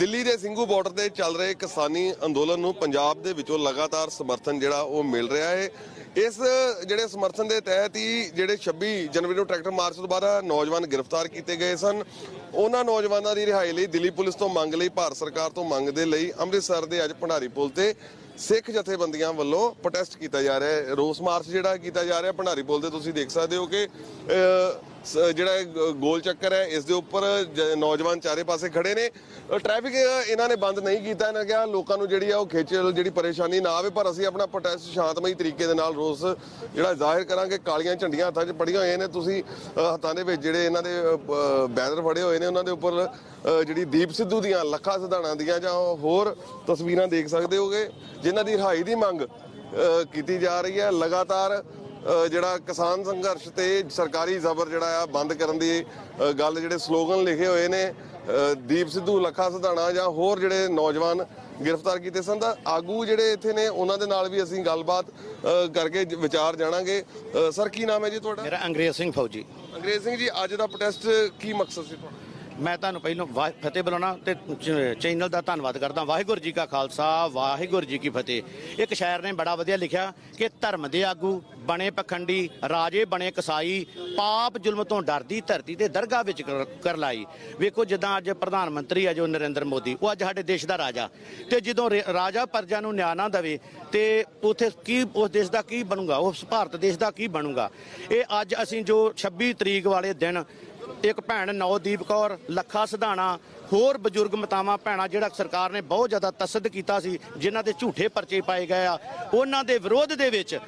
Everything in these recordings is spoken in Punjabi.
ਦਿੱਲੀ ਦੇ ਸਿੰਘੂ ਬਾਰਡਰ ਤੇ ਚੱਲ ਰਹੇ ਕਿਸਾਨੀ ਅੰਦੋਲਨ ਨੂੰ ਪੰਜਾਬ ਦੇ ਵਿੱਚੋਂ ਲਗਾਤਾਰ ਸਮਰਥਨ ਜਿਹੜਾ ਉਹ ਮਿਲ ਰਿਹਾ ਹੈ ਇਸ ਜਿਹੜੇ ਸਮਰਥਨ ਦੇ ਤਹਿਤ ਹੀ ਜਿਹੜੇ 26 ਜਨਵਰੀ ਨੂੰ ਟਰੈਕਟਰ ਮਾਰਚ ਤੋਂ ਬਾਅਦ ਨੌਜਵਾਨ ਗ੍ਰਿਫਤਾਰ ਕੀਤੇ ਗਏ ਸਨ। ਉਹਨਾਂ ਨੌਜਵਾਨਾਂ ਦੀ ਰਿਹਾਈ ਲਈ ਦਿੱਲੀ ਪੁਲਿਸ ਤੋਂ ਮੰਗ ਲਈ, ਭਾਰਤ ਸਰਕਾਰ ਤੋਂ ਮੰਗ ਦੇ ਲਈ ਅੰਮ੍ਰਿਤਸਰ ਦੇ ਅੱਜ ਭੰਡਾਰੀ ਪੁਲ ਤੇ ਸਿੱਖ ਜਥੇਬੰਦੀਆਂ ਵੱਲੋਂ ਪ੍ਰੋਟੈਸਟ ਕੀਤਾ ਜਾ ਰਿਹਾ ਹੈ। ਰੋਸ ਮਾਰਚ ਜਿਹੜਾ ਕੀਤਾ ਜਾ ਰਿਹਾ ਭੰਡਾਰੀ ਪੁਲ ਤੇ ਤੁਸੀਂ ਦੇਖ ਸਕਦੇ ਹੋ ਕਿ ਜਿਹੜਾ ਗੋਲ ਚੱਕਰ ਹੈ ਇਸ ਦੇ ਉੱਪਰ ਨੌਜਵਾਨ ਚਾਰੇ ਪਾਸੇ ਖੜੇ ਨੇ। ਟ੍ਰੈਫਿਕ ਇਹਨਾਂ ਨੇ ਬੰਦ ਨਹੀਂ ਕੀਤਾ ਇਹਨਾਂ ਕਿਹਾ ਲੋਕਾਂ ਨੂੰ ਜਿਹੜੀ ਆ ਉਹ ਖੇਚਲ ਜਿਹੜੀ ਪਰੇਸ਼ਾਨੀ ਨਾ ਆਵੇ ਪਰ ਅਸੀਂ ਆਪਣਾ ਪ੍ਰੋਟੈਸਟ ਸ਼ਾਂਤਮਈ ਤਰੀਕੇ ਦੇ ਨਾਲ ਰੋਸ ਜਿਹੜਾ ਜ਼ਾਹਿਰ ਕਰਾਂਗੇ। ਕਾਲੀਆਂ ਝੰਡੀਆਂ ਹੱਥਾਂ 'ਚ ਪੜੀਆਂ ਹੋਈਆਂ ਨੇ। ਤੁਸੀਂ ਹੱਥਾਂ ਦੇ ਵਿੱਚ ਜਿਹੜੇ ਇਹਨਾਂ ਦੇ ਅ, ਬੈਨਰ ਫੜੇ ਹੋਏ ਨੇ ਉਹਨਾਂ ਦੇ ਉੱਪਰ ਜਿਹੜੀ ਦੀਪ ਸਿੱਧੂ ਦੀਆਂ ਲੱਖਾਂ ਸਿਧਾਣਾਂ ਦੀਆਂ ਜਾਂ ਹੋਰ ਤਸਵੀਰਾਂ ਦੇਖ ਸਕਦੇ ਹੋਗੇ ਜਿਨ੍ਹਾਂ ਦੀ ਰਿਹਾਈ ਦੀ ਮੰਗ ਕੀਤੀ ਜਾ ਰਹੀ ਹੈ। ਲਗਾਤਾਰ ਜਿਹੜਾ ਕਿਸਾਨ ਸੰਘਰਸ਼ ਤੇ ਸਰਕਾਰੀ ਜ਼ਬਰ ਜਿਹੜਾ ਆ ਬੰਦ ਕਰਨ ਦੀ ਗੱਲ ਜਿਹੜੇ ਸਲੋਗਨ ਲਿਖੇ ਹੋਏ ਨੇ ਦੀਪ ਸਿੱਧੂ ਲੱਖਾ ਸਿਧਾਣਾ ਜਾਂ ਹੋਰ ਜਿਹੜੇ ਨੌਜਵਾਨ ਗ੍ਰਿਫਤਾਰ ਕੀਤੇ ਸਨ ਤਾਂ ਆਗੂ ਜਿਹੜੇ ਇੱਥੇ ਨੇ ਉਹਨਾਂ ਦੇ ਨਾਲ ਵੀ ਅਸੀਂ ਗੱਲਬਾਤ ਕਰਕੇ ਵਿਚਾਰ ਜਾਣਾਂਗੇ। ਸਰ ਕੀ ਨਾਮ ਹੈ ਜੀ ਤੁਹਾਡਾ? ਮੇਰਾ ਅੰਗਰੇਜ਼ ਸਿੰਘ ਫੌਜੀ। ਅੰਗਰੇਜ਼ ਸਿੰਘ ਜੀ ਅੱਜ ਦਾ ਪ੍ਰੋਟੈਸਟ ਕੀ ਮਕਸਦ ਸੀ ਤੁਹਾਡਾ? ਮੈਂ ਤੁਹਾਨੂੰ ਪਹਿਲਾਂ ਵਾਹ- ਫਤਿਹ ਬੁਲਾਉਣਾ ਤੇ ਚੈਨਲ ਦਾ ਧੰਨਵਾਦ ਕਰਦਾ। ਵਾਹਿਗੁਰੂ ਜੀ ਕਾ ਖਾਲਸਾ, ਵਾਹਿਗੁਰੂ ਜੀ ਕੀ ਫਤਿਹ। ਇੱਕ ਸ਼ਾਇਰ ਨੇ ਬੜਾ ਵਧੀਆ ਲਿਖਿਆ ਕਿ ਧਰਮ ਦੇ ਆਗੂ ਬਣੇ ਪਖੰਡੀ, ਰਾਜੇ ਬਣੇ ਕਸਾਈ, ਪਾਪ ਜ਼ੁਲਮ ਤੋਂ ਡਰਦੀ ਧਰਤੀ ਤੇ ਦਰਗਾਹ ਵਿੱਚ ਕਰ- ਲਾਈ ਵੇਖੋ ਜਿੱਦਾਂ ਅੱਜ ਪ੍ਰਧਾਨ ਮੰਤਰੀ ਆ ਜੋ ਨਰਿੰਦਰ ਮੋਦੀ, ਉਹ ਅੱਜ ਸਾਡੇ ਦੇਸ਼ ਦਾ ਰਾਜਾ। ਤੇ ਜਦੋਂ ਰੇ- ਰਾਜਾ ਪਰਜਾ ਨੂੰ ਨਿਆਂ ਨਾ ਦੇਵੇ, ਤੇ ਉਥੇ ਕੀ, ਉਸ ਦੇਸ਼ ਦਾ ਕੀ ਬਣੂਗਾ? ਉਸ ਭਾਰਤ ਦੇਸ਼ ਦਾ ਕੀ ਬਣੂਗਾ? ਇਹ ਅੱਜ ਅਸੀਂ ਜੋ 26 ਤਰੀਕ ਵਾਲੇ ਦਿਨ ਇੱਕ ਭੈਣ ਨਵਦੀਪ ਕੌਰ, ਲੱਖਾ ਸਿਧਾਣਾ, ਹੋਰ ਬਜ਼ੁਰਗ ਮਤਾਵਾਂ, ਭੈਣਾਂ ਜਿਹੜਾ ਸਰਕਾਰ ਨੇ ਬਹੁਤ ਜ਼ਿਆਦਾ ਤਸਦ ਕੀਤਾ ਸੀ, ਜਿਨ੍ਹਾਂ ਦੇ ਝੂਠੇ ਪਰਚੇ ਪਾਏ ਗਏ ਆ। ਉਹਨਾਂ ਦੇ ਵਿਰੋਧ ਦੇ ਵਿੱਚ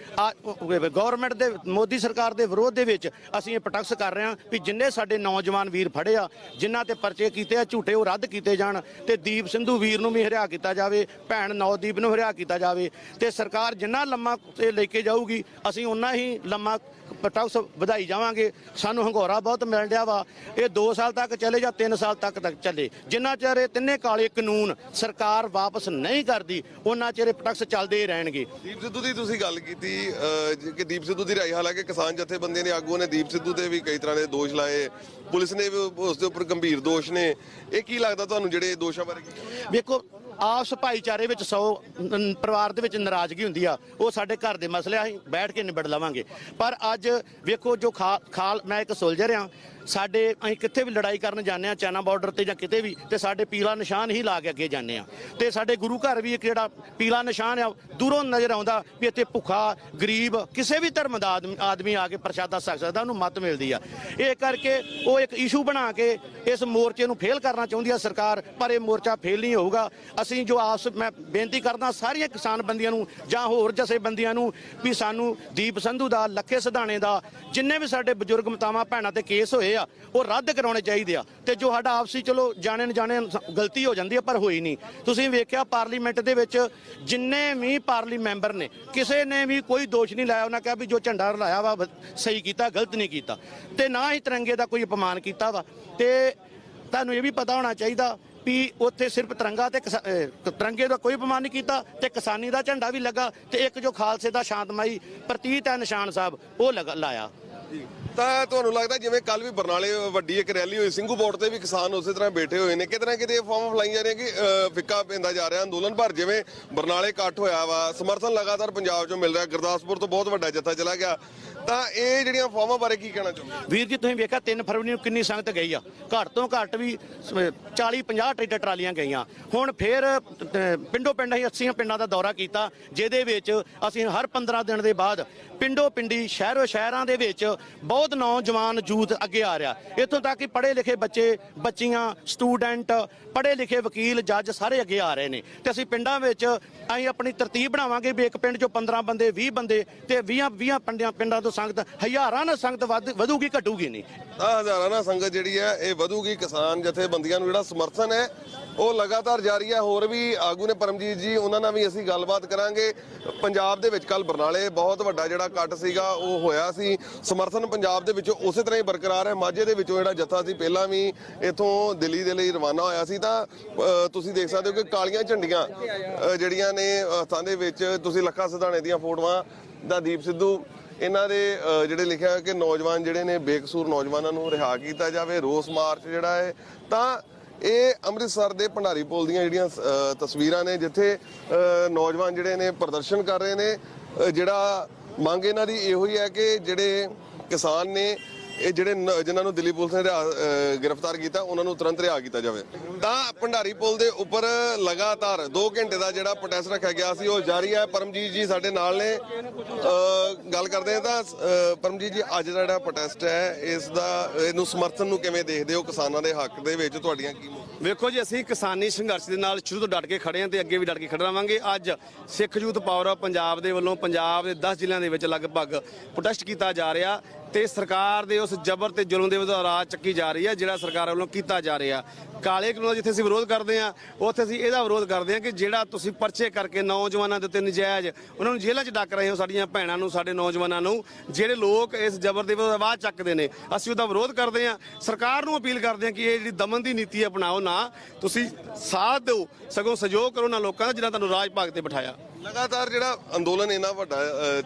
ਗਵਰਨਮੈਂਟ ਦੇ, ਮੋਦੀ ਸਰਕਾਰ ਦੇ ਵਿਰੋਧ ਦੇ ਵਿੱਚ ਅਸੀਂ ਇਹ ਪਟਕਸ ਕਰ ਰਹੇ ਹਾਂ ਵੀ ਜਿੰਨੇ ਸਾਡੇ ਨੌਜਵਾਨ ਵੀਰ ਫੜੇ ਆ, ਜਿਨ੍ਹਾਂ ਤੇ ਪਰਚੇ ਕੀਤੇ ਆ, ਝੂਠੇ ਉਹ ਰੱਦ ਕੀਤੇ ਜਾਣ ਤੇ ਦੀਪ ਸਿੰਧੂ ਵੀਰ ਨੂੰ ਵੀ ਹਰਿਆ ਕੀਤਾ ਜਾਵੇ, ਭੈਣ ਨਵਦੀਪ ਨੂੰ ਹਰਿਆ ਕੀਤਾ ਜਾਵੇ ਤੇ ਸਰਕਾਰ ਜਿੰਨਾ ਲੰਮਾ ਇਹ ਲੈ ਕੇ ਜਾਊਗੀ, ਅਸੀਂ ਉਨਾ ਹੀ ਲੰਮਾ ਪਟਾਕਸ ਵਧਾਈ ਜਾਵਾਂਗੇ। ਸਾਨੂੰ ਹੰਗੋਰਾ ਬਹੁਤ ਮਿਲ ਰਿਹਾ ਵਾ। ਇਹ 2 ਸਾਲ ਤੱਕ ਚੱਲੇ ਜਾਂ 3 ਸਾਲ ਤੱਕ ਤੱਕ ਚੱਲੇ। ਜਿੰਨਾ ਚਿਰ ਇਹ ਤਿੰਨੇ ਕਾਲੇ ਕਾਨੂੰਨ ਸਰਕਾਰ ਵਾਪਸ ਨਹੀਂ ਕਰਦੀ ਉਹਨਾਂ ਚਿਰ ਇਹ ਪਟਾਕਸ ਚੱਲਦੇ ਹੀ ਰਹਿਣਗੇ। ਦੀਪ ਸਿੱਧੂ ਦੀ ਤੁਸੀਂ ਗੱਲ ਕੀਤੀ ਕਿ ਦੀਪ ਸਿੱਧੂ ਦੀ ਰਿਹਾਈ ਹਾਲਾਂਕਿ ਕਿਸਾਨ ਜਥੇਬੰਦੀਆਂ ਦੇ ਆਗੂਆਂ ਨੇ ਦੀਪ ਸਿੱਧੂ ਤੇ ਵੀ ਕਈ ਤਰ੍ਹਾਂ ਦੇ ਦੋਸ਼ ਲਾਏ। ਪੁਲਿਸ ਨੇ ਵੀ ਉਸ ਦੇ ਉੱਪਰ ਗੰਭੀਰ ਦੋਸ਼ ਨੇ। ਇਹ ਕੀ ਲੱਗਦਾ ਤੁਹਾਨੂੰ ਜਿਹੜੇ ਦੋਸ਼ਾਂ ਬਾਰੇ ਵੇਖੋ ਆਪਸ ਭਾਈਚਾਰੇ ਵਿੱਚ ਸੌ ਪਰਿਵਾਰ ਦੇ ਵਿੱਚ ਨਾਰਾਜ਼ਗੀ ਹੁੰਦੀ ਆ ਉਹ ਸਾਡੇ ਘਰ ਦੇ ਮਸਲੇ ਆ, ਬੈਠ ਕੇ ਨਿਬੜ ਲਵਾਂਗੇ। ਪਰ ਅੱਜ ਵੇਖੋ ਜੋ ਖਾ- ਖਾਲ ਮੈਂ ਇੱਕ ਸੁਲਝਰ ਆ ਸਾਡੇ ਅਸੀਂ ਕਿੱਥੇ ਵੀ ਲੜਾਈ ਕਰਨ ਜਾਂਦੇ ਆ ਚਾਈਨਾ ਬਾਰਡਰ ਤੇ ਜਾਂ ਕਿਤੇ ਵੀ, ਤੇ ਸਾਡੇ ਪੀਲਾ ਨਿਸ਼ਾਨ ਹੀ ਲਾ ਕੇ ਅੱਗੇ ਜਾਂਦੇ ਆ ਤੇ ਸਾਡੇ ਗੁਰੂ ਘਰ ਵੀ ਇੱਕ ਜਿਹੜਾ ਪੀਲਾ ਨਿਸ਼ਾਨ ਆ, ਦੂਰੋਂ ਨਜ਼ਰ ਆਉਂਦਾ ਵੀ ਇੱਥੇ ਭੁੱਖਾ, ਗਰੀਬ, ਕਿਸੇ ਵੀ ਧਰਮ ਦਾ ਆਦਮੀ- ਆਦਮੀ ਆ ਕੇ ਪ੍ਰਸ਼ਾਦਾ ਛਕ ਸਕਦਾ, ਉਹਨੂੰ ਮਤ ਮਿਲਦੀ ਆ। ਇਹ ਕਰਕੇ ਉਹ ਇੱਕ ਇਸ਼ੂ ਬਣਾ ਕੇ ਇਸ ਮੋਰਚੇ ਨੂੰ ਫੇਲ ਕਰਨਾ ਚਾਹੁੰਦੀ ਆ ਸਰਕਾਰ, ਪਰ ਇਹ ਮੋਰਚਾ ਫੇਲ ਨਹੀਂ ਹੋਊਗਾ। ਅਸੀਂ ਜੋ ਆਪਸ ਮੈਂ ਬੇਨਤੀ ਕਰਦਾ ਸਾਰੀਆਂ ਕਿਸਾਨ ਬੰਦੀਆਂ ਨੂੰ ਜਾਂ ਹੋਰ ਜਥੇਬੰਦੀਆਂ ਨੂੰ ਵੀ ਸਾਨੂੰ ਦੀਪ ਸੰਧੂ ਦਾ, ਲੱਖੇ ਸਿਧਾਣੇ ਦਾ, ਜਿੰਨੇ ਵੀ ਸਾਡੇ ਬਜ਼ੁਰਗ ਮਤਾਵਾਂ, ਭੈਣਾਂ ਤੇ ਕੇਸ ਹੋਏ ਆ, ਉਹ ਰੱਦ ਕਰਾਉਣੇ ਚਾਹੀਦੇ ਆ। ਤੇ ਜੋ ਸਾਡਾ ਆਪਸੀ, ਚਲੋ, ਜਾਣੇ ਅਣਜਾਣੇ ਗਲਤੀ ਹੋ ਜਾਂਦੀ ਆ, ਪਰ ਹੋਈ ਨਹੀਂ। ਤੁਸੀਂ ਵੇਖਿਆ, ਪਾਰਲੀਮੈਂਟ ਦੇ ਵਿੱਚ ਜਿੰਨੇ ਵੀ ਪਾਰਲੀ ਮੈਂਬਰ ਨੇ, ਕਿਸੇ ਨੇ ਵੀ ਕੋਈ ਦੋਸ਼ ਨਹੀਂ ਲਾਇਆ, ਉਹਨਾਂ ਕਿਹਾ ਵੀ ਜੋ ਝੰਡਾ ਲਾਇਆ ਵਾ ਸਹੀ ਕੀਤਾ, ਗਲਤ ਨਹੀਂ ਕੀਤਾ। ਤੇ ਨਾ ਹੀ ਤਿਰੰਗੇ ਦਾ ਕੋਈ ਅਪਮਾਨ ਕੀਤਾ ਵਾ। ਤੇ ਤੁਹਾਨੂੰ ਇਹ ਵੀ ਪਤਾ ਹੋਣਾ ਚਾਹੀਦਾ ਵੀ ਉੱਥੇ ਸਿਰਫ ਤਿਰੰਗਾ ਤੇ ਤਿਰੰਗੇ ਦਾ ਕੋਈ ਅਪਮਾਨ ਨਹੀਂ ਕੀਤਾ, ਤੇ ਕਿਸਾਨੀ ਦਾ ਝੰਡਾ ਵੀ ਲੱਗਾ, ਤੇ ਇੱਕ ਜੋ ਖਾਲਸੇ ਦਾ ਸ਼ਾਂਤਮਈ ਪ੍ਰਤੀਤ ਹੈ ਨਿਸ਼ਾਨ ਸਾਹਿਬ, ਉਹ ਲਗਾ, ਲਾਇਆ। ਤਾਂ ਤੁਹਾਨੂੰ ਲੱਗਦਾ ਜਿਵੇਂ ਕੱਲ ਵੀ ਬਰਨਾਲੇ ਵੱਡੀ ਇੱਕ ਰੈਲੀ ਹੋਈ, ਸਿੰਘੂ ਬੋਰਡ ਤੇ ਵੀ ਕਿਸਾਨ ਉਸੇ ਤਰ੍ਹਾਂ ਬੈਠੇ ਹੋਏ ਨੇ। ਕਿਤੇ ਨਾ ਕਿਤੇ ਫਾਰਮ ਫਲਾਈਆਂ ਜਾ ਰਹੀਆਂ ਕਿ ਫਿੱਕਾ ਪੈਂਦਾ ਜਾ ਰਿਹਾ ਅੰਦੋਲਨ, ਪਰ ਜਿਵੇਂ ਬਰਨਾਲੇ ਇਕੱਠ ਹੋਇਆ ਵਾ, ਸਮਰਥਨ ਲਗਾਤਾਰ ਪੰਜਾਬ 'ਚੋਂ ਮਿਲ ਰਿਹਾ, ਗੁਰਦਾਸਪੁਰ ਤੋਂ ਬਹੁਤ ਵੱਡਾ ਜੱਥਾ ਚਲਾ ਗਿਆ, ਤਾਂ ਇਹ ਜਿਹੜੀਆਂ ਫਾਰਮਾਂ ਬਾਰੇ ਕੀ ਕਹਿਣਾ ਚਾਹੁੰਦੇ ਵੀਰ ਜੀ, ਤੁਸੀਂ ਵੇਖਿਆ 3 ਫਰਵਰੀ ਨੂੰ ਕਿੰਨੀ ਸੰਗਤ ਗਈ ਆ। ਘੱਟ ਤੋਂ ਘੱਟ ਵੀ 40 50 ਟਰੈਕਟਰ ਟਰਾਲੀਆਂ ਗਈਆਂ। ਹੁਣ ਫੇਰ ਪਿੰਡੋ ਪਿੰਡ ਅਸੀਂ 80 ਪਿੰਡਾਂ ਦਾ ਦੌਰਾ ਕੀਤਾ, ਜਿਹਦੇ ਵਿੱਚ ਅਸੀਂ ਹਰ 15 ਦਿਨ ਦੇ ਬਾਅਦ ਪਿੰਡੋ ਪਿੰਡੀ, ਸ਼ਹਿਰੋ ਸ਼ਹਿਰਾਂ ਦੇ ਵਿੱਚ ਬਹੁਤ ਬਹੁਤ ਨੌਜਵਾਨ ਯੂਥ ਅੱਗੇ ਆ ਰਿਹਾ। ਇੱਥੋਂ ਤੱਕ ਕਿ ਪੜ੍ਹੇ ਲਿਖੇ ਬੱਚੇ, ਬੱਚੀਆਂ, ਸਟੂਡੈਂਟ, ਪੜ੍ਹੇ ਲਿਖੇ ਵਕੀਲ, ਜੱਜ ਸਾਰੇ ਅੱਗੇ ਆ ਰਹੇ ਨੇ। ਤੇ ਅਸੀਂ ਪਿੰਡਾਂ ਵਿੱਚ ਅਸੀਂ ਆਪਣੀ ਤਰਤੀਬ ਬਣਾਵਾਂਗੇ ਵੀ ਇੱਕ ਪਿੰਡ ਚੋਂ 15 ਬੰਦੇ 20 ਬੰਦੇ ਤੇ 20 20 ਪਿੰਡਾਂ ਪਿੰਡਾਂ ਤੋਂ ਸੰਗਤ, ਹਜ਼ਾਰਾਂ ਨਾਲ ਸੰਗਤ ਵਧੂਗੀ, ਘਟੂਗੀ ਨਹੀਂ। ਹਜ਼ਾਰਾਂ ਨਾਲ ਸੰਗਤ ਜਿਹੜੀ ਹੈ, ਇਹ ਵਧੂਗੀ ਕਿਸਾਨ ਜਥੇਬੰਦੀਆਂ ਨੂੰ ਜਿਹੜਾ ਸਮਰਥਨ ਹੈ, ਉਹ ਲਗਾਤਾਰ ਜਾਰੀ ਹੈ। ਹੋਰ ਵੀ ਆਗੂ ਨੇ ਪਰਮਜੀਤ ਜੀ, ਉਹਨਾਂ ਨਾਲ ਵੀ ਅਸੀਂ ਗੱਲਬਾਤ ਕਰਾਂਗੇ। ਪੰਜਾਬ ਦੇ ਵਿੱਚ ਕੱਲ ਬਰਨਾਲੇ ਬਹੁਤ ਵੱਡਾ ਜਿਹੜਾ ਕੱਟ ਸੀਗਾ, ਉਹ ਹੋਇਆ ਸੀ। ਸਮਰਥਨ ਪੰਜਾਬ ਦੇ ਵਿੱਚੋਂ ਉਸੇ ਤਰ੍ਹਾਂ ਹੀ ਬਰਕਰਾਰ ਹੈ। ਮਾਝੇ ਦੇ ਵਿੱਚੋਂ ਜਿਹੜਾ ਜੱਥਾ ਸੀ, ਪਹਿਲਾਂ ਵੀ ਇਥੋਂ ਦਿੱਲੀ ਦੇ ਲਈ ਰਵਾਨਾ ਹੋਇਆ ਸੀ। ਤਾਂ ਤੁਸੀਂ ਦੇਖ ਸਕਦੇ ਹੋ ਕਿ ਕਾਲੀਆਂ ਝੰਡੀਆਂ ਜਿਹੜੀਆਂ ਨੇ ਹੱਥਾਂ ਦੇ ਵਿੱਚ, ਤੁਸੀਂ ਲੱਖਾ ਸਿਧਾਣੇ ਦੀਆਂ ਫੋਟੋਆਂ ਦਾ ਦੀਪ ਸਿੱਧੂ, ਇਹਨਾਂ ਦੇ ਜਿਹੜੇ ਲਿਖਿਆ ਹੋਇਆ ਕਿ ਨੌਜਵਾਨ ਜਿਹੜੇ ਨੇ, ਬੇਕਸੂਰ ਨੌਜਵਾਨਾਂ ਨੂੰ ਰਿਹਾ ਕੀਤਾ ਜਾਵੇ, ਰੋਸ ਮਾਰਚ ਜਿਹੜਾ ਹੈ। ਤਾਂ, ਇਹ ਅੰਮ੍ਰਿਤਸਰ ਦੇ ਭੰਡਾਰੀ ਪੁਲ ਦੀਆਂ ਜਿਹੜੀਆਂ ਤਸਵੀਰਾਂ ਨੇ, ਜਿੱਥੇ ਨੌਜਵਾਨ ਜਿਹੜੇ ਨੇ ਪ੍ਰਦਰਸ਼ਨ ਕਰ ਰਹੇ ਨੇ ਜਿਹੜਾ ਮੰਗ ਇਹਨਾਂ ਦੀ ਇਹੋ ਹੀ ਹੈ ਕਿ ਜਿਹੜੇ ਕਿਸਾਨ ਨੇ ਇਹ ਜਿਹੜੇ ਨ- ਜਿਨ੍ਹਾਂ ਨੂੰ ਦਿੱਲੀ ਪੁਲਿਸ ਨੇ ਰਿਹਾ- ਗ੍ਰਿਫਤਾਰ ਕੀਤਾ, ਉਹਨਾਂ ਨੂੰ ਤੁਰੰਤ ਰਿਹਾ ਕੀਤਾ ਜਾਵੇ। ਤਾਂ ਭੰਡਾਰੀ ਪੁਲ ਦੇ ਉੱਪਰ ਲਗਾਤਾਰ 2 ਘੰਟੇ ਦਾ ਜਿਹੜਾ ਪ੍ਰੋਟੈਸਟ ਰੱਖਿਆ ਗਿਆ ਸੀ, ਉਹ ਜਾਰੀ ਹੈ। ਪਰਮਜੀਤ ਜੀ ਸਾਡੇ ਨਾਲ ਨੇ। ਗੱਲ ਕਰਦੇ ਹਾਂ ਤਾਂ ਪਰਮਜੀਤ ਜੀ, ਅੱਜ ਦਾ ਜਿਹੜਾ ਪ੍ਰੋਟੈਸਟ ਹੈ, ਇਸ ਦਾ ਇਹਨੂੰ ਸਮਰਥਨ ਨੂੰ ਕਿਵੇਂ ਦੇਖਦੇ ਹੋ? ਕਿਸਾਨਾਂ ਦੇ ਹੱਕ ਦੇ ਵਿੱਚ ਤੁਹਾਡੀਆਂ ਕੀ ਵੇਖੋ ਜੀ, ਅਸੀਂ ਕਿਸਾਨੀ ਸੰਘਰਸ਼ ਦੇ ਨਾਲ ਸ਼ੁਰੂ ਤੋਂ ਡਟ ਕੇ ਖੜੇ ਹਾਂ ਤੇ ਅੱਗੇ ਵੀ ਡਟ ਕੇ ਖੜੇ ਰਵਾਂਗੇ। ਅੱਜ Sikh youth power of Punjab ਦੇ ਵੱਲੋਂ ਪੰਜਾਬ ਦੇ 10 ਜ਼ਿਲ੍ਹਿਆਂ ਦੇ ਵਿੱਚ ਲਗਭਗ ਪ੍ਰੋਟੈਸਟ ਕੀਤਾ ਜਾ ਰਿਹਾ। ਤੇ ਸਰਕਾਰ ਦੇ ਉਸ ਜ਼ਬਰ ਤੇ ਜ਼ੁਲਮ ਦੇ ਵਿਰੁੱਧ ਰਾਜ ਚੱਕੀ ਜਾ ਰਹੀ ਹੈ, ਜਿਹੜਾ ਸਰਕਾਰ ਵੱਲੋਂ ਕੀਤਾ ਜਾ ਰਿਹਾ। ਕਾਲੇ ਕਾਨੂੰਨ ਦਾ ਜਿੱਥੇ ਅਸੀਂ ਵਿਰੋਧ ਕਰਦੇ ਹਾਂ, ਉੱਥੇ ਅਸੀਂ ਇਹਦਾ ਵਿਰੋਧ ਕਰਦੇ ਹਾਂ ਕਿ ਜਿਹੜਾ ਤੁਸੀਂ ਪਰਚੇ ਕਰਕੇ ਨੌਜਵਾਨਾਂ ਦੇ ਉੱਤੇ ਨਜਾਇਜ਼ ਉਹਨਾਂ ਨੂੰ ਜੇਲ੍ਹਾਂ 'ਚ ਡੱਕ ਰਹੇ ਹੋ, ਸਾਡੀਆਂ ਭੈਣਾਂ ਨੂੰ, ਸਾਡੇ ਨੌਜਵਾਨਾਂ ਨੂੰ, ਜਿਹੜੇ ਲੋਕ ਇਸ ਜ਼ਬਰ ਦੇ ਵਿਰੁੱਧ ਆਵਾਜ਼ ਚੱਕਦੇ ਨੇ, ਅਸੀਂ ਉਹਦਾ ਵਿਰੋਧ ਕਰਦੇ ਹਾਂ। ਸਰਕਾਰ ਨੂੰ ਅਪੀਲ ਕਰਦੇ ਹਾਂ ਕਿ ਇਹ ਜਿਹੜੀ ਦਮਨ ਦੀ ਨੀਤੀ ਅਪਣਾਓ ਨਾ। ਤੁਸੀਂ ਸਾਥ ਦਿਓ, ਸਗੋਂ ਸਹਿਯੋਗ ਕਰੋ ਨਾ ਲੋਕਾਂ ਦਾ, ਜਿਨ੍ਹਾਂ ਤੁਹਾਨੂੰ ਰਾਜ ਭਾਗ ਤੇ ਬਿਠਾਇਆ। ਲਗਾਤਾਰ ਜਿਹੜਾ ਅੰਦੋਲਨ ਇੰਨਾ ਵੱਡਾ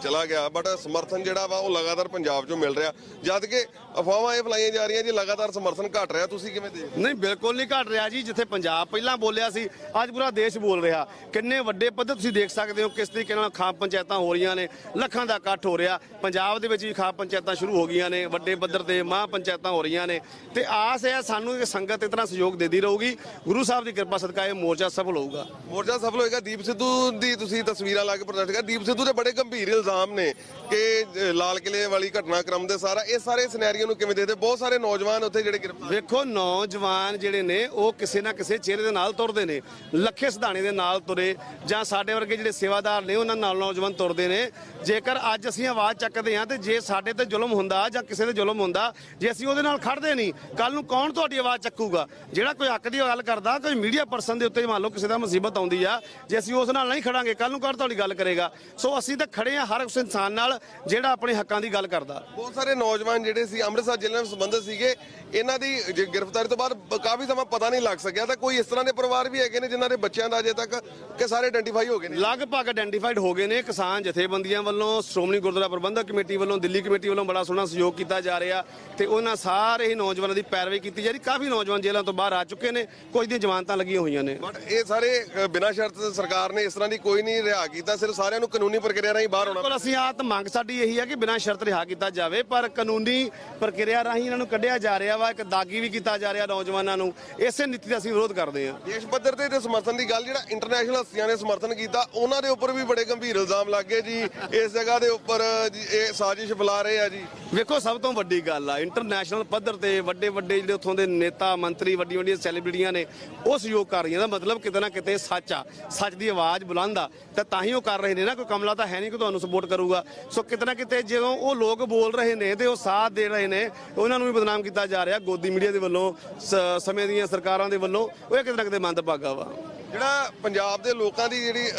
ਚਲਾ ਗਿਆ ਬਟ ਸਮਰਥਨ ਜਿਹੜਾ ਵਾ ਉਹ ਲਗਾਤਾਰ ਪੰਜਾਬ 'ਚੋਂ ਮਿਲ ਰਿਹਾ। ਜਦ ਕਿ ਅਫਵਾਹਾਂ ਇਹ ਫਲਾਈਆਂ ਜਾ ਰਹੀਆਂ ਜੀ ਲਗਾਤਾਰ ਸਮਰਥਨ ਘਟ ਰਿਹਾ। ਤੁਸੀਂ ਕਿਵੇਂ ਦੇਖਦੇ ਨਹੀਂ ਬਿਲਕੁਲ ਨਹੀਂ ਘਟ ਰਿਹਾ ਜੀ ਜਿੱਥੇ ਪੰਜਾਬ ਪਹਿਲਾਂ ਬੋਲਿਆ ਸੀ ਅੱਜ ਪੂਰਾ ਦੇਸ਼ ਬੋਲ ਰਿਹਾ। ਕਿੰਨੇ ਵੱਡੇ ਪੱਧਰ ਤੁਸੀਂ ਦੇਖ ਸਕਦੇ ਹੋ ਕਿਸ ਤਰੀਕੇ ਨਾਲ ਖਾਪ ਪੰਚਾਇਤਾਂ ਹੋ ਰਹੀਆਂ ਨੇ ਲੱਖਾਂ ਦਾ ਇਕੱਠ ਹੋ ਰਿਹਾ। ਪੰਜਾਬ ਦੇ ਵਿੱਚ ਵੀ ਖਾਪ ਪੰਚਾਇਤਾਂ ਸ਼ੁਰੂ ਹੋ ਗਈਆਂ ਨੇ ਵੱਡੇ ਪੱਧਰ ਤੇ ਮਹਾਂ ਪੰਚਾਇਤਾਂ ਹੋ ਰਹੀਆਂ ਨੇ। ਤੇ ਆਸ ਹੈ ਸਾਨੂੰ ਕਿ ਸੰਗਤ ਇਤਨਾ ਸਹਿਯੋਗ ਦੇਦੀ ਰਹੂਗੀ। ਗੁਰੂ ਸਾਹਿਬ ਦੀ ਕਿਰਪਾ ਸਦਕਾ ਇਹ ਮੋਰਚਾ ਸਫਲ ਹੋਊਗਾ। ਮੋਰਚਾ ਸਫਲ ਹੋਏਗਾ। ਦੀਪ ਸਿੱਧੂ ਦੀ ਤੁਸੀਂ ਤਸਵੀਰਾਂ ਲਾ ਕੇ ਪ੍ਰਦਰਸ਼ਨ ਕਰ। ਦੀਪ ਸਿੱਧੂ ਦੇ ਬੜੇ ਗੰਭੀਰ ਇਲਜ਼ਾਮ ਨੇ ਕਿ ਲਾਲ ਕਿਲੇ ਵਾਲੀ ਘਟਨਾਕ੍ਰਮ ਦੇ ਸਾਰਾ, ਇਹ ਸਾਰੇ ਸਿਨੈਰੀਓ ਨੂੰ ਕਿਵੇਂ ਦੇਖਦੇ? ਬਹੁਤ ਸਾਰੇ ਨੌਜਵਾਨ ਉੱਥੇ ਜਿਹੜੇ ਵੇਖੋ, ਨੌਜਵਾਨ ਜਿਹੜੇ ਨੇ, ਉਹ ਕਿਸੇ ਨਾ ਕਿਸੇ ਚਿਹਰੇ ਦੇ ਨਾਲ ਤੁਰਦੇ ਨੇ, ਲੱਖੇ ਸਿਧਾਣੇ ਦੇ ਨਾਲ ਤੁਰੇ, ਜਾਂ ਸਾਡੇ ਵਰਗੇ ਜਿਹੜੇ ਸੇਵਾਦਾਰ ਨੇ, ਉਹਨਾਂ ਨਾਲ ਨੌਜਵਾਨ ਤੁਰਦੇ ਨੇ। ਜੇਕਰ ਅੱਜ ਅਸੀਂ ਆਵਾਜ਼ ਚੱਕਦੇ ਹਾਂ, ਤੇ ਜੇ ਸਾਡੇ ਤੇ ਜ਼ੁਲਮ ਹੁੰਦਾ, ਜਾਂ ਕਿਸੇ ਤੇ ਜ਼ੁਲਮ ਹੁੰਦਾ, ਜੇ ਅਸੀਂ ਉਹਦੇ ਨਾਲ ਖੜਦੇ ਨਹੀਂ ਕੱਲ ਨੂੰ ਕੌਣ ਤੁਹਾਡੀ ਆਵਾਜ਼ ਚੱਕੂਗਾ? ਜਿਹੜਾ ਕੋਈ ਹੱਕ ਦੀ ਗੱਲ ਕਰਦਾ, ਕੋਈ ਮੀਡੀਆ ਪਰਸਨ ਦੇ ਉੱਤੇ ਮੰਨ ਲਓ ਕਿਸੇ ਦਾ ਮੁਸੀਬਤ ਆਉਂਦੀ ਆ, ਜੇ ਅਸੀਂ ਉਸ ਨਾਲ ਨਹੀਂ ਖੜਾਂਗੇ ਕੱਲ ਨੂੰ ਕੌਣ ਤੁਹਾਡੀ ਗੱਲ ਕਰੇਗਾ। ਸੋ ਅਸੀਂ ਤਾਂ ਖੜੇ ਆ ਹਰ ਉਸ ਇਨਸਾਨ ਨਾਲ ਜਿਹੜਾ ਆਪਣੇ ਹੱਕਾਂ ਦੀ ਗੱਲ ਕਰਦਾ। ਬਹੁਤ ਸਾਰੇ ਨੌਜਵਾਨ ਜਿਹੜੇ ਸੀ ਅੰਮ੍ਰਿਤਸਰ ਜ਼ਿਲ੍ਹੇ ਨਾਲ ਸੰਬੰਧਿਤ ਸੀਗੇ ਇਹਨਾਂ ਦੀ ਗ੍ਰਿਫਤਾਰੀ ਤੋਂ ਬਾਅਦ ਕਾਫੀ ਸਮਾਂ ਪਤਾ ਨਹੀਂ ਲੱਗ ਸਕਿਆ। ਤਾਂ ਕੋਈ ਇਸ ਤਰ੍ਹਾਂ ਦੇ ਪਰਿਵਾਰ ਵੀ ਹੈਗੇ ਨੇ ਜਿਨ੍ਹਾਂ ਦੇ ਬੱਚਿਆਂ ਦਾ ਅਜੇ ਤੱਕ ਕਿ ਸਾਰੇ ਆਇਡੈਂਟੀਫਾਈ ਹੋ ਗਏ ਨੇ? ਲਗਭਗ ਆਇਡੈਂਟੀਫਾਈਡ ਹੋ ਗਏ ਨੇ ਕਿਸਾਨ ਜਥੇਬੰਦੀਆਂ ਵੱਲੋਂ ਸ਼੍ਰੋਮਣੀ ਗੁਰਦੁਆਰਾ ਪ੍ਰਬੰਧਕ ਕਮੇਟੀ ਵੱਲੋਂ ਦਿੱਲੀ ਕਮੇਟੀ ਵੱਲੋਂ ਬੜਾ ਸੋਹਣਾ ਸਹਿਯੋਗ ਕੀਤਾ ਜਾ ਰਿਹਾ। ਤੇ ਉਹਨਾਂ ਸਾਰੇ ਹੀ ਨੌਜਵਾਨਾਂ ਦੀ ਪੈਰਵੀ ਕੀਤੀ ਜਾ ਰਹੀ। ਕਾਫੀ ਨੌਜਵਾਨ ਜੇਲ੍ਹਾਂ ਤੋਂ ਬਾਹਰ ਆ ਚੁੱਕੇ ਨੇ। ਕੁਝ ਦੀਆਂ ਜ਼ਮਾਨਤਾਂ ਲੱਗੀਆਂ ਹੋਈਆਂ ਨੇ। ਬਟ ਇਹ ਸਾਰੇ ਬਿਨਾਂ ਸ਼ਰਤ ਸਰਕਾਰ ਨੇ ਇਸ ਤਰ੍ਹਾਂ ਦੀ ਕੋਈ ਨਹੀਂ ਰਿਹਾ ਕੀਤਾ ਸਿਰਫ ਸਾਰਿਆਂ ਨੂੰ ਕਾਨੂੰਨੀ ਪ੍ਰਕਿਰਿਆ ਰਾਹੀਂ ਬਾਹਰ ਆਉਣਾ ਬਿਲਕੁਲ ਅਸੀਂ ਆਤ ਮੰਗ ਸਾਡੀ ਇਹੀ ਹੈ ਕਿ ਬਿਨਾਂ ਸ਼ਰਤ ਰਿਹਾ ਕੀਤਾ ਜਾਵੇ ਪਰ ਕਾਨੂੰਨੀ ਪ੍ਰਕਿਰਿਆ ਰਾਹੀਂ ਇਹਨਾਂ ਨੂੰ ਕੱਢਿਆ ਜਾ ਰਿਹਾ ਵਾ ਇੱਕ ਦਾਗੀ ਵੀ ਕੀਤਾ ਜਾ ਰਿਹਾ ਨੌਜਵਾਨਾਂ ਨੂੰ ਇਸੇ ਨੀਤੀ ਦਾ ਅਸੀਂ ਵਿਰੋਧ ਕਰਦੇ ਹਾਂ। ਦੇਸ਼ ਪੱਧਰ ਤੇ ਤੇ ਸਮਰਥਨ ਦੀ ਗੱਲ ਜਿਹੜਾ ਇੰਟਰਨੈਸ਼ਨਲ ਹਸਤੀਆਂ ਨੇ ਸਮਰਥਨ ਕੀਤਾ ਉਹਨਾਂ ਦੇ ਉੱਪਰ ਵੀ ਬੜੇ ਗੰਭੀਰ ਇਲਜ਼ਾਮ ਲੱਗੇ ਜੀ ਇਸ ਜਗ੍ਹਾ ਦੇ ਉੱਪਰ ਇਹ ਸਾਜ਼ਿਸ਼ ਫੈਲਾ ਰਹੇ ਆ ਜੀ। ਵੇਖੋ ਸਭ ਤੋਂ ਵੱਡੀ ਗੱਲ ਆ ਇੰਟਰਨੈਸ਼ਨਲ ਪੱਧਰ ਤੇ ਵੱਡੇ ਵੱਡੇ ਜਿਹੜੇ ਉੱਥੋਂ ਦੇ ਨੇਤਾ ਮੰਤਰੀ ਵੱਡੀਆਂ ਵੱਡੀਆਂ ਸੈਲੀਬ੍ਰਿਟੀਆਂ ਨੇ ਉਹ ਸਹਿਯੋਗ ਕਰ ਰਹੀਆਂ ਦਾ ਮਤਲਬ ਕਿਤੇ ਨਾ ਕਿਤੇ ਸੱਚ ਆ ਸੱਚ ਦੀ ਆਵਾਜ਼ ਬੁਲੰਦ ਆ। ਤੇ ਤਾਂ ਹੀ ਉਹ ਕਰ ਰਹੇ ਨੇ ਨਾ, ਕੋਈ ਕਮਲਾ ਤਾਂ ਹੈ ਨਹੀਂ ਕਿ ਤੁਹਾਨੂੰ ਸਪੋਰਟ ਕਰੂਗਾ। ਸੋ ਕਿਤੇ ਨਾ ਕਿਤੇ ਜਦੋਂ ਉਹ ਲੋਕ ਬੋਲ ਰਹੇ ਨੇ ਤੇ ਉਹ ਸਾਥ ਦੇ ਰਹੇ ਨੇ, ਉਹਨਾਂ ਨੂੰ ਵੀ ਬਦਨਾਮ ਕੀਤਾ ਜਾ ਰਿਹਾ ਗੋਦੀ ਮੀਡੀਆ ਦੇ ਵੱਲੋਂ, ਸ- ਸਮੇਂ ਦੀਆਂ ਸਰਕਾਰਾਂ ਦੇ ਵੱਲੋਂ। ਉਹ ਇਹ ਕਿਤੇ ਨਾ ਕਿਤੇ ਮੰਦਭਾਗਾ ਵਾ। ਜਿਹੜਾ ਪੰਜਾਬ ਦੇ ਲੋਕਾਂ ਦੀ ਜਿਹੜੀ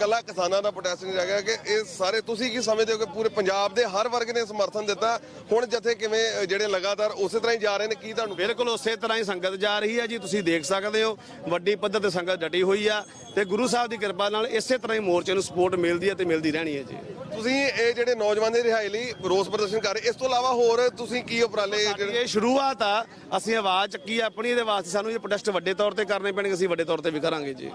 ਕਲਾ ਕਿਸਾਨਾਂ ਦਾ ਪ੍ਰੋਟੈਸਟ ਨਹੀਂ ਰਹਿ ਗਿਆ ਕਿ ਇਹ ਸਾਰੇ ਤੁਸੀਂ ਕੀ ਸਮਝਦੇ ਹੋ ਕਿ ਪੂਰੇ ਪੰਜਾਬ ਦੇ ਹਰ ਵਰਗ ਨੇ ਸਮਰਥਨ ਦਿੱਤਾ? ਹੁਣ ਜਥੇ ਕਿਵੇਂ ਜਿਹੜੇ ਲਗਾਤਾਰ ਉਸੇ ਤਰ੍ਹਾਂ ਹੀ ਜਾ ਰਹੇ ਨੇ, ਕੀ ਤੁਹਾਨੂੰ? ਬਿਲਕੁਲ ਉਸੇ ਤਰ੍ਹਾਂ ਹੀ ਸੰਗਤ ਜਾ ਰਹੀ ਹੈ ਜੀ, ਤੁਸੀਂ ਦੇਖ ਸਕਦੇ ਹੋ, ਵੱਡੀ ਪੱਧਰ ਤੇ ਸੰਗਤ ਡਟੀ ਹੋਈ ਆ ਤੇ ਗੁਰੂ ਸਾਹਿਬ ਦੀ ਕਿਰਪਾ ਨਾਲ ਇਸੇ ਤਰ੍ਹਾਂ ਹੀ ਮੋਰਚੇ ਨੂੰ ਸਪੋਰਟ ਮਿਲਦੀ ਹੈ ਤੇ ਮਿਲਦੀ ਰਹਿਣੀ ਹੈ ਜੀ। ਤੁਸੀਂ ਇਹ ਜਿਹੜੇ ਨੌਜਵਾਨ ਦੀ ਰਿਹਾਈ ਲਈ ਰੋਸ ਪ੍ਰਦਰਸ਼ਨ ਕਰ ਰਹੇ ਇਸ ਤੋਂ ਇਲਾਵਾ ਹੋਰ ਤੁਸੀਂ ਕੀ ਉਪਰਾਲੇ ਜਿਹੜੇ ਇਹ ਸ਼ੁਰੂਆਤ ਆ ਅਸੀਂ ਆਵਾਜ਼ ਚੱਕੀ ਆ ਆਪਣੀ ਇਹਦੇ ਵਾਸਤੇ ਸਾਨੂੰ ਇਹ ਪ੍ਰੋਟੈਸਟ ਵੱਡੇ ਤੌਰ ਤੇ ਕਰਨੇ ਪੈਣਗੇ ਅਸੀਂ ਵੱਡੇ ਤੌਰ ਤੇ ਵੀ ਕਰਾਂਗੇ ਜੀ।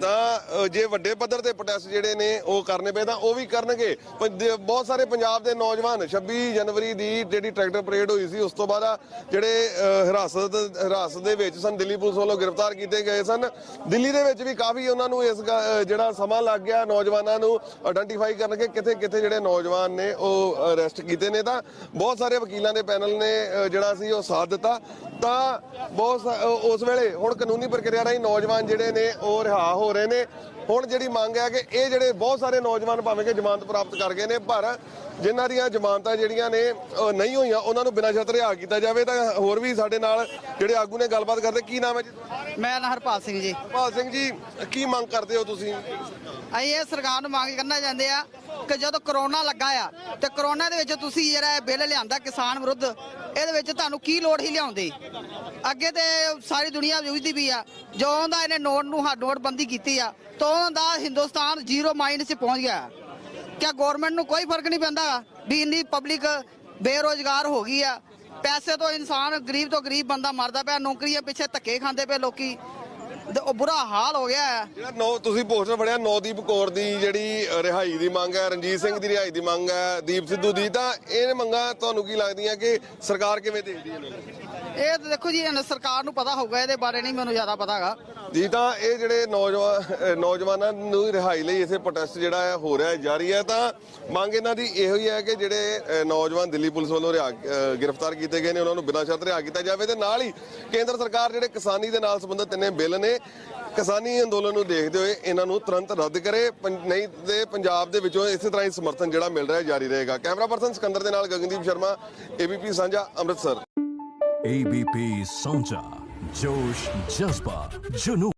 ਤਾਂ ਅ, ਜੇ ਵੱਡੇ ਪੱਧਰ ਤੇ ਪ੍ਰੋਟੈਸਟ ਜਿਹੜੇ ਨੇ ਉਹ ਕਰਨੇ ਪਏ ਤਾਂ ਉਹ ਵੀ ਕਰਨਗੇ। ਬਹੁਤ ਸਾਰੇ ਪੰਜਾਬ ਦੇ ਨੌਜਵਾਨ 26 ਜਨਵਰੀ ਦੀ ਜਿਹੜੀ ਟਰੈਕਟਰ ਪਰੇਡ ਹੋਈ ਸੀ ਉਸ ਤੋਂ ਬਾਅਦ ਜਿਹੜੇ ਹਿਰਾਸਤ ਹਿਰਾਸਤ ਦੇ ਵਿੱਚ ਸਨ ਦਿੱਲੀ ਪੁਲਿਸ ਵੱਲੋਂ ਗ੍ਰਿਫਤਾਰ ਕੀਤੇ ਗਏ ਸਨ। ਦਿੱਲੀ ਦੇ ਵਿੱਚ ਵੀ ਕਾਫੀ ਉਹਨਾਂ ਨੂੰ ਇਸ ਜਿਹੜਾ ਸਮਾਂ ਲੱਗ ਗਿਆ ਨੌਜਵਾਨਾਂ ਨੂੰ ਆਇਡੈਂਟੀਫਾਈ ਕਰਨ ਕਿ ਕਿੱਥੇ ਕਿਥੇ ਜਿਹੜੇ ਨੌਜਵਾਨ ਨੇ ਉਹ ਅਰੈਸਟ ਕੀਤੇ ਨੇ ਤਾਂ ਬਹੁਤ ਸਾਰੇ ਵਕੀਲਾਂ ਦੇ ਪੈਨਲ ਨੇ ਜਿਹੜਾ ਸੀ ਉਹ ਸਾਥ ਦਿੱਤਾ। ਤਾਂ ਬਹੁਤ ਉਸ ਵੇਲੇ ਹੁਣ ਕਾਨੂੰਨੀ ਪ੍ਰਕਿਰਿਆ ਰਾਹੀਂ ਨੌਜਵਾਨ ਜਿਹੜੇ ਨੇ ਉਹ ਰਿਹਾ ਹੋ ਰਹੇ ਨੇ। ਹੁਣ ਜਿਹੜੀ ਮੰਗ ਹੈ ਕਿ ਇਹ ਜਿਹੜੇ ਬਹੁਤ ਸਾਰੇ ਨੌਜਵਾਨ ਭਾਵੇਂ ਕਿ ਜ਼ਮਾਨਤ ਪ੍ਰਾਪਤ ਕਰ ਗਏ ਨੇ ਪਰ ਜਿਨ੍ਹਾਂ ਦੀਆਂ ਜ਼ਮਾਨਤਾਂ ਜਿਹੜੀਆਂ ਨੇ ਨਹੀਂ ਹੋਈਆਂ ਉਹਨਾਂ ਨੂੰ ਬਿਨਾਂ ਸ਼ਰਤ ਰਿਹਾ ਕੀਤਾ ਜਾਵੇ ਤਾਂ ਹੋਰ ਵੀ ਸਾਡੇ ਨਾਲ ਜਿਹੜੇ ਆਗੂ ਨੇ ਗੱਲਬਾਤ ਕਰਦੇ ਕੀ ਨਾਮ ਹੈ ਜੀ ਮੈਂ ਨਾ ਹਰਪਾਲ ਸਿੰਘ ਜੀ। ਭਾਲ ਸਿੰਘ ਜੀ ਕੀ ਮੰਗ ਕਰਦੇ ਹੋ ਤੁਸੀਂ? ਅਸੀਂ ਇਹ ਸਰਕਾਰ ਨੂੰ ਮੰਗ ਕਰਨਾ ਚਾਹੁੰਦੇ ਆ ਕਿ ਜਦੋਂ ਕਰੋਨਾ ਲੱਗਾ ਆ ਤੇ ਕਰੋਨਾ ਦੇ ਵਿੱਚ ਤੁਸੀਂ ਜਿਹੜਾ ਬਿੱਲ ਲਿਆਂਦਾ ਕਿਸਾਨ ਵਿਰੁੱਧ ਇਹਦੇ ਵਿੱਚ ਤੁਹਾਨੂੰ ਕੀ ਲੋੜ ਹੀ ਲਿਆਉਂਦੀ? ਅੱਗੇ ਤੇ ਸਾਰੀ ਦੁਨੀਆ ਜੂਝਦੀ ਵੀ ਆ ਜਦੋਂ ਦਾ ਇਹਨੇ ਨੋਟ ਨੂੰ ਨੋਟਬੰਦੀ ਕੀਤੀ ਆ ਤੋਂ ਦਾ ਹਿੰਦੁਸਤਾਨ ਜ਼ੀਰੋ ਮਾਈਨਸ 'ਚ ਪਹੁੰਚ ਗਿਆ। ਕਿਆ ਗਵਰਨਮੈਂਟ ਨੂੰ ਕੋਈ ਫ਼ਰਕ ਨਹੀਂ ਪੈਂਦਾ? ਵੀ ਇੰਨੀ ਪਬਲਿਕ ਬੇਰੋਜ਼ਗਾਰ ਹੋ ਗਈ ਆ। ਪੈਸੇ ਤੋਂ ਇਨਸਾਨ ਗਰੀਬ ਤੋਂ ਗਰੀਬ ਬੰਦਾ ਮਰਦਾ ਪਿਆ, ਨੌਕਰੀਆਂ ਪਿੱਛੇ ਧੱਕੇ ਖਾਂਦੇ ਪਏ ਲੋਕੀ। ਤੇ ਉਹ ਬੁਰਾ ਹਾਲ ਹੋ ਗਿਆ। ਹੈ ਜਿਹੜਾ ਨੌ, ਤੁਸੀਂ ਪੋਸਟਰ ਫੜਿਆ, ਨੌਦੀਪ ਕੌਰ ਦੀ ਜਿਹੜੀ ਰਿਹਾਈ ਦੀ ਮੰਗ ਹੈ, ਰਣਜੀਤ ਸਿੰਘ ਦੀ ਰਿਹਾਈ ਦੀ ਮੰਗ ਹੈ, ਦੀਪ ਸਿੱਧੂ ਦੀ, ਤਾਂ ਇਹ ਮੰਗਾਂ ਤੁਹਾਨੂੰ ਕੀ ਲੱਗਦੀਆਂ ਕਿ ਸਰਕਾਰ ਕਿਵੇਂ ਦੇਖਦੀ ਹੈ? ਇਹ ਤਾਂ ਦੇਖੋ ਜੀ, ਇਹਨਾਂ ਸਰਕਾਰ ਨੂੰ ਪਤਾ ਹੋਊਗਾ, ਇਹਦੇ ਬਾਰੇ ਨਹੀਂ ਮੈਨੂੰ ਜ਼ਿਆਦਾ ਪਤਾ ਹੈਗਾ ਜੀ ਤਾਂ ਇਹ ਜਿਹੜੇ ਨੌਜਵਾਨ ਨੌਜਵਾਨਾਂ ਨੂੰ ਰਿਹਾਈ ਲਈ ਇਸੇ ਪ੍ਰੋਟੈਸਟ ਜਿਹੜਾ ਹੈ, ਹੋ ਰਿਹਾ ਹੈ, ਜਾਰੀ ਹੈ। ਤਾਂ ਮੰਗ ਇਹਨਾਂ ਦੀ ਇਹੋ ਹੀ ਹੈ ਕਿ ਜਿਹੜੇ ਨੌਜਵਾਨ ਦਿੱਲੀ ਪੁਲਿਸ ਵੱਲੋਂ ਗ੍ਰਿਫਤਾਰ ਕੀਤੇ ਗਏ ਨੇ, ਉਹਨਾਂ ਨੂੰ ਬਿਨਾਂ ਸ਼ਰਤ ਰਿਹਾ ਕੀਤਾ ਜਾਵੇ ਤੇ ਨਾਲ ਹੀ ਕੇਂਦਰ ਸਰਕਾਰ ਜਿਹੜੇ ਕਿਸਾਨੀ ਦੇ ਨਾਲ ਸੰਬੰਧਿਤ ਤਿੰਨੇ ਬਿੱਲ ਨੇ, ਕਿਸਾਨੀ ਅੰਦੋਲਨ ਨੂੰ ਦੇਖਦੇ ਹੋਏ ਇਹਨਾਂ ਨੂੰ ਤੁਰੰਤ ਰੱਦ ਕਰੇ। ਨਹੀਂ ਤੇ ਪੰਜਾਬ ਦੇ ਵਿੱਚੋਂ ਇਸੇ ਤਰ੍ਹਾਂ ਹੀ ਸਮਰਥਨ ਜਿਹੜਾ ਮਿਲ ਰਿਹਾ ਜਾਰੀ ਰਹੇਗਾ। ਕੈਮਰਾ ਪਰਸਨ ਸਿਕੰਦਰ ਦੇ ਨਾਲ ਗਗਨਦੀਪ ਸ਼ਰਮਾ, ਏਬੀਪੀ ਸਾਂਝਾ, ਅੰਮ੍ਰਿਤਸਰ। एबीपी साझा जोश जज्बा जुनून